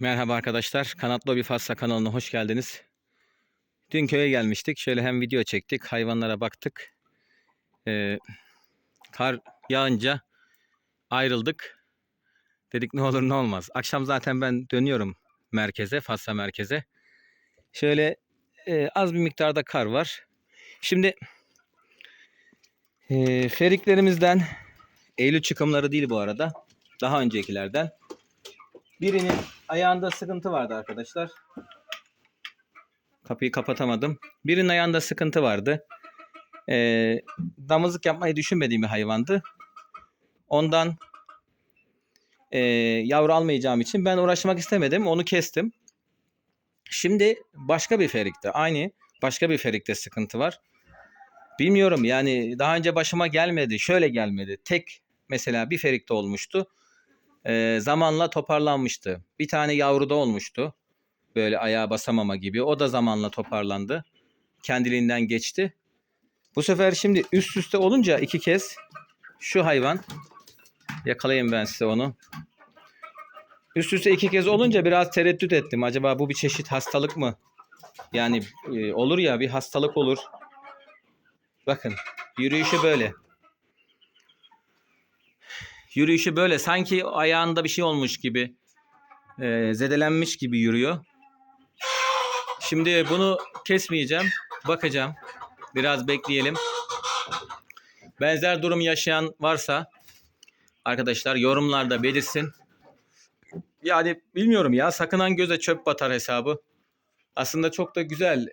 Merhaba arkadaşlar. Kanatlı bir Fatsa kanalına hoş geldiniz. Dün köye gelmiştik. Şöyle hem video çektik. Hayvanlara baktık. Ee, kar yağınca ayrıldık. Dedik ne olur ne olmaz. Akşam zaten ben dönüyorum merkeze, Fatsa merkeze. Şöyle e, az bir miktarda kar var. Şimdi e, feriklerimizden Eylül çıkımları değil bu arada. Daha öncekilerden. Birinin ayağında sıkıntı vardı arkadaşlar. Kapıyı kapatamadım. Birinin ayağında sıkıntı vardı. Ee, damızlık yapmayı düşünmediğim bir hayvandı. Ondan e, yavru almayacağım için ben uğraşmak istemedim. Onu kestim. Şimdi başka bir ferikte. Aynı başka bir ferikte sıkıntı var. Bilmiyorum yani daha önce başıma gelmedi. Şöyle gelmedi. Tek mesela bir ferikte olmuştu e, zamanla toparlanmıştı. Bir tane yavruda olmuştu. Böyle ayağa basamama gibi. O da zamanla toparlandı. Kendiliğinden geçti. Bu sefer şimdi üst üste olunca iki kez şu hayvan yakalayayım ben size onu. Üst üste iki kez olunca biraz tereddüt ettim. Acaba bu bir çeşit hastalık mı? Yani e, olur ya bir hastalık olur. Bakın yürüyüşü böyle. Yürüyüşü böyle sanki ayağında bir şey olmuş gibi e, zedelenmiş gibi yürüyor. Şimdi bunu kesmeyeceğim. Bakacağım. Biraz bekleyelim. Benzer durum yaşayan varsa arkadaşlar yorumlarda belirsin. Yani bilmiyorum ya sakınan göze çöp batar hesabı. Aslında çok da güzel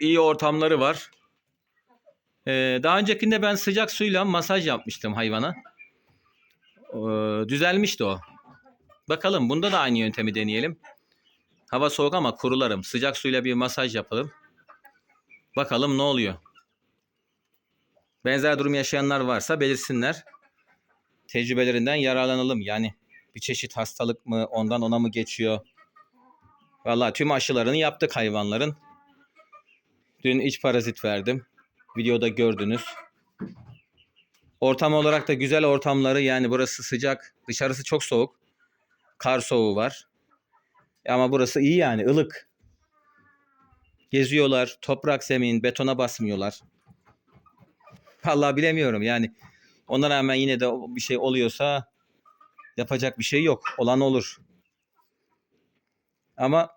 iyi ortamları var. Ee, daha öncekinde ben sıcak suyla masaj yapmıştım hayvana. Ee, düzelmişti o. Bakalım bunda da aynı yöntemi deneyelim. Hava soğuk ama kurularım. Sıcak suyla bir masaj yapalım. Bakalım ne oluyor. Benzer durum yaşayanlar varsa belirsinler. Tecrübelerinden yararlanalım. Yani bir çeşit hastalık mı ondan ona mı geçiyor? Vallahi tüm aşılarını yaptık hayvanların. Dün iç parazit verdim. Videoda gördünüz. Ortam olarak da güzel ortamları yani burası sıcak. Dışarısı çok soğuk. Kar soğuğu var. Ama burası iyi yani ılık. Geziyorlar. Toprak zemin, betona basmıyorlar. Vallahi bilemiyorum yani. Ona rağmen yine de bir şey oluyorsa yapacak bir şey yok. Olan olur. Ama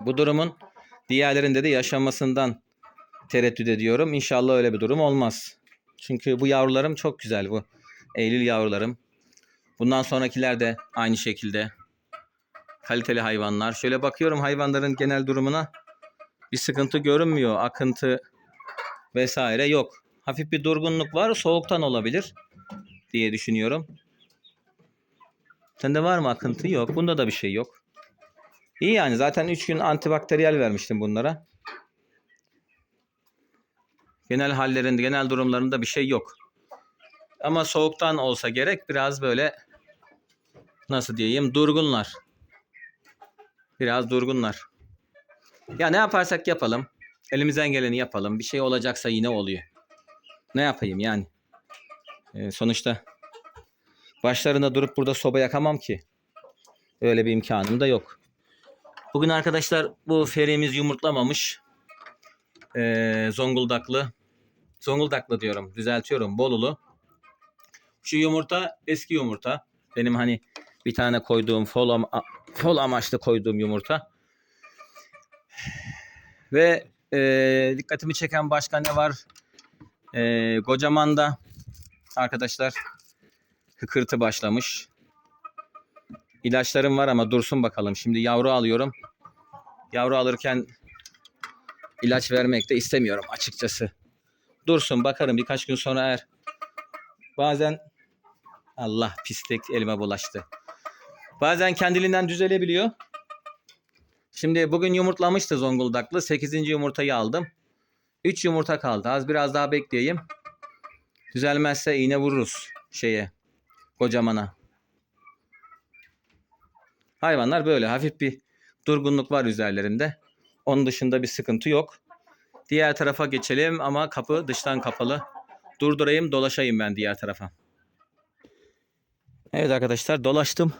bu durumun diğerlerinde de yaşanmasından tereddüt ediyorum. İnşallah öyle bir durum olmaz. Çünkü bu yavrularım çok güzel bu. Eylül yavrularım. Bundan sonrakiler de aynı şekilde. Kaliteli hayvanlar. Şöyle bakıyorum hayvanların genel durumuna. Bir sıkıntı görünmüyor. Akıntı vesaire yok. Hafif bir durgunluk var. Soğuktan olabilir diye düşünüyorum. Sende var mı akıntı? Yok. Bunda da bir şey yok. İyi yani zaten 3 gün antibakteriyel vermiştim bunlara. Genel hallerinde, genel durumlarında bir şey yok. Ama soğuktan olsa gerek biraz böyle nasıl diyeyim durgunlar. Biraz durgunlar. Ya ne yaparsak yapalım. Elimizden geleni yapalım. Bir şey olacaksa yine oluyor. Ne yapayım yani? Ee, sonuçta başlarında durup burada soba yakamam ki. Öyle bir imkanım da yok. Bugün arkadaşlar bu ferimiz yumurtlamamış. Ee, Zonguldaklı. Zonguldaklı diyorum. Düzeltiyorum. Bolulu. Şu yumurta eski yumurta. Benim hani bir tane koyduğum fol, ama, fol amaçlı koyduğum yumurta. Ve e, dikkatimi çeken başka ne var? E, Kocaman'da arkadaşlar hıkırtı başlamış. İlaçlarım var ama dursun bakalım. Şimdi yavru alıyorum. Yavru alırken ilaç vermek de istemiyorum açıkçası. Dursun bakarım birkaç gün sonra eğer bazen Allah pislik elime bulaştı. Bazen kendiliğinden düzelebiliyor. Şimdi bugün yumurtlamıştı Zonguldaklı. 8. yumurtayı aldım. 3 yumurta kaldı. Az biraz daha bekleyeyim. Düzelmezse iğne vururuz şeye. Kocamana. Hayvanlar böyle hafif bir durgunluk var üzerlerinde. Onun dışında bir sıkıntı yok. Diğer tarafa geçelim ama kapı dıştan kapalı. Durdurayım dolaşayım ben diğer tarafa. Evet arkadaşlar dolaştım.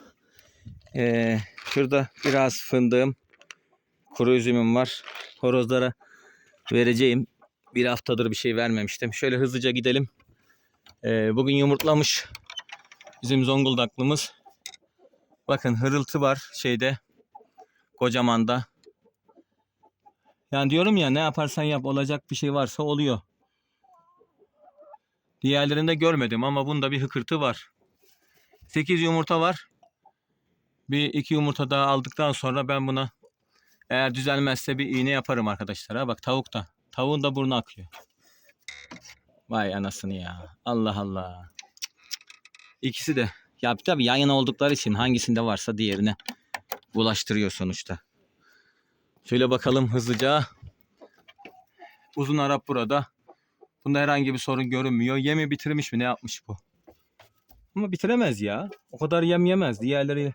Ee, Şurada biraz fındığım, kuru üzümüm var. Horozlara vereceğim. Bir haftadır bir şey vermemiştim. Şöyle hızlıca gidelim. Ee, bugün yumurtlamış bizim Zonguldaklımız. Bakın hırıltı var şeyde. Kocamanda. Yani diyorum ya ne yaparsan yap olacak bir şey varsa oluyor. Diğerlerinde görmedim ama bunda bir hıkırtı var. 8 yumurta var. Bir iki yumurta daha aldıktan sonra ben buna eğer düzelmezse bir iğne yaparım arkadaşlar. Ha bak tavuk da. Tavuğun da burnu akıyor. Vay anasını ya. Allah Allah. İkisi de. Ya tabii yan yana oldukları için hangisinde varsa diğerine bulaştırıyor sonuçta. Şöyle bakalım hızlıca. Uzun Arap burada. Bunda herhangi bir sorun görünmüyor. Yemi bitirmiş mi? Ne yapmış bu? Ama bitiremez ya. O kadar yem yemez. Diğerleri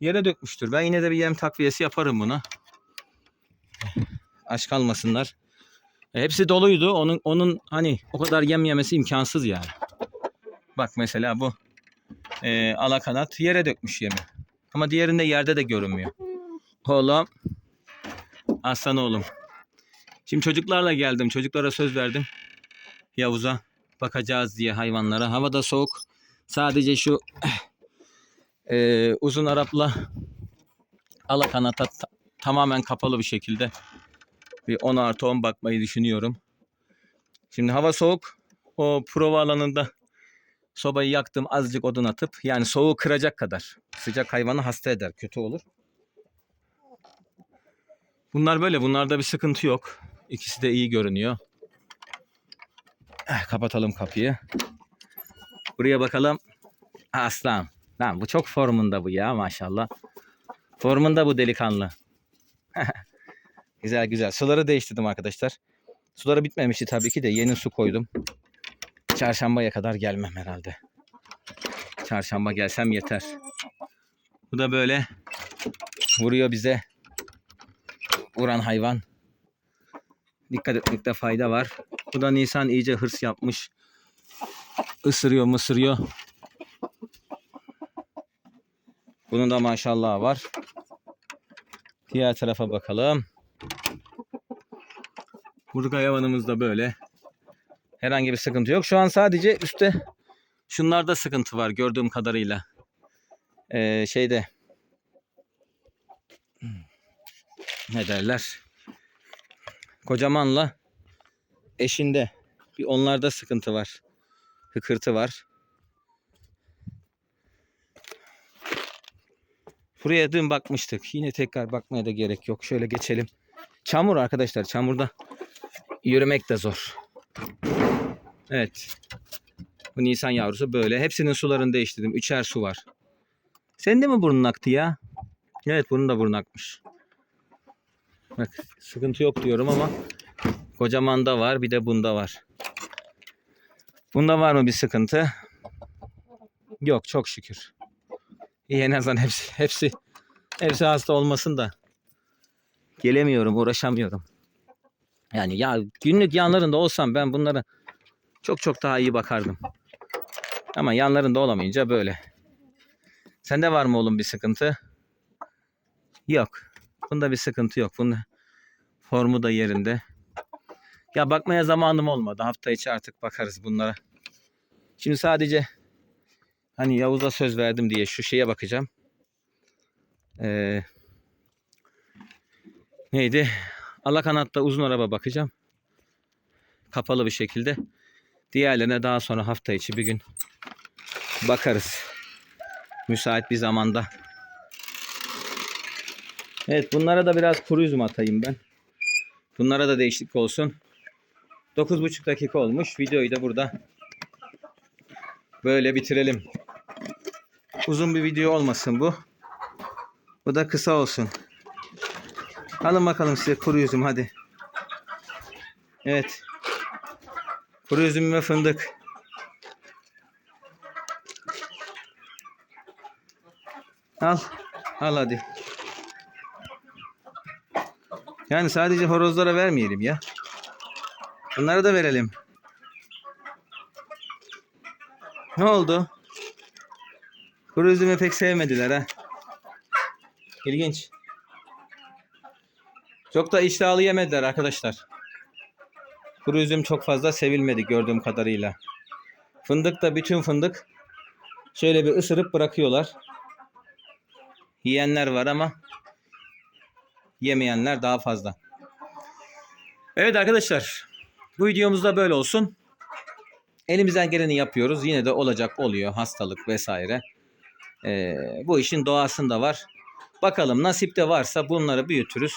yere dökmüştür. Ben yine de bir yem takviyesi yaparım buna. Aç kalmasınlar. E, hepsi doluydu. Onun onun hani o kadar yem yemesi imkansız yani. Bak mesela bu e, alakanat yere dökmüş yemi. Ama diğerinde yerde de görünmüyor. Oğlum. Aslan oğlum. Şimdi çocuklarla geldim. Çocuklara söz verdim. Yavuz'a bakacağız diye hayvanlara. Hava da soğuk. Sadece şu e, uzun Arap'la alakanata ta- tamamen kapalı bir şekilde bir 10 artı 10 bakmayı düşünüyorum. Şimdi hava soğuk. O prova alanında sobayı yaktım. Azıcık odun atıp yani soğuğu kıracak kadar. Sıcak hayvanı hasta eder. Kötü olur. Bunlar böyle. Bunlarda bir sıkıntı yok. İkisi de iyi görünüyor. Eh, kapatalım kapıyı. Buraya bakalım. Aslan. Lan bu çok formunda bu ya maşallah. Formunda bu delikanlı. güzel güzel. Suları değiştirdim arkadaşlar. Suları bitmemişti tabii ki de yeni su koydum. Çarşambaya kadar gelmem herhalde. Çarşamba gelsem yeter. Bu da böyle vuruyor bize. Vuran hayvan. Dikkat etmekte fayda var. Bu da Nisan iyice hırs yapmış. Isırıyor mısırıyor. Bunun da maşallah var. Diğer tarafa bakalım. Burga hayvanımız da böyle. Herhangi bir sıkıntı yok. Şu an sadece üstte şunlarda sıkıntı var gördüğüm kadarıyla. Ee, şeyde ne derler? Kocamanla eşinde bir onlarda sıkıntı var. Hıkırtı var. Buraya dün bakmıştık. Yine tekrar bakmaya da gerek yok. Şöyle geçelim. Çamur arkadaşlar. Çamurda yürümek de zor. Evet. Bu Nisan yavrusu böyle. Hepsinin sularını değiştirdim. Üçer su var. Senin de mi burnun aktı ya? Evet bunun da burnu akmış. Bak sıkıntı yok diyorum ama kocaman da var bir de bunda var. Bunda var mı bir sıkıntı? Yok çok şükür. İyi en azından hepsi, hepsi, hepsi hasta olmasın da. Gelemiyorum, uğraşamıyorum. Yani ya günlük yanlarında olsam ben bunlara çok çok daha iyi bakardım. Ama yanlarında olamayınca böyle. Sende var mı oğlum bir sıkıntı? Yok. Bunda bir sıkıntı yok. Bunun formu da yerinde. Ya bakmaya zamanım olmadı. Hafta içi artık bakarız bunlara. Şimdi sadece hani Yavuz'a söz verdim diye şu şeye bakacağım. Ee, neydi? Alakanatta uzun araba bakacağım. Kapalı bir şekilde. Diğerlerine daha sonra hafta içi bir gün bakarız. Müsait bir zamanda. Evet bunlara da biraz kuru üzüm atayım ben. Bunlara da değişiklik olsun. 9,5 dakika olmuş. Videoyu da burada böyle bitirelim. Uzun bir video olmasın bu. Bu da kısa olsun. Alın bakalım size kuru üzüm hadi. Evet. Kuru üzüm ve fındık. Al. Al hadi. Yani sadece horozlara vermeyelim ya. Bunlara da verelim. Ne oldu? Kuru üzümü pek sevmediler ha. İlginç. Çok da iştahlı yemediler arkadaşlar. Kuru üzüm çok fazla sevilmedi gördüğüm kadarıyla. Fındık da bütün fındık şöyle bir ısırıp bırakıyorlar. Yiyenler var ama yemeyenler daha fazla. Evet arkadaşlar bu videomuz da böyle olsun. Elimizden geleni yapıyoruz. Yine de olacak oluyor hastalık vesaire. Ee, bu işin doğasında var. Bakalım nasipte varsa bunları büyütürüz.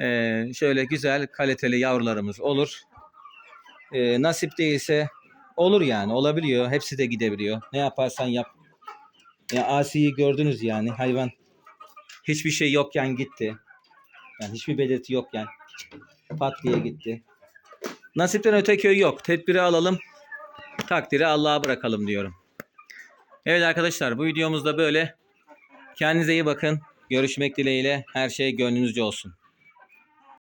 Ee, şöyle güzel kaliteli yavrularımız olur. Ee, nasip değilse olur yani olabiliyor. Hepsi de gidebiliyor. Ne yaparsan yap. Ya Asi'yi gördünüz yani hayvan hiçbir şey yokken gitti. Yani hiçbir belirti yokken pat diye gitti. Nasipten öte köy yok. Tedbiri alalım. Takdiri Allah'a bırakalım diyorum. Evet arkadaşlar bu videomuz da böyle. Kendinize iyi bakın. Görüşmek dileğiyle. Her şey gönlünüzce olsun.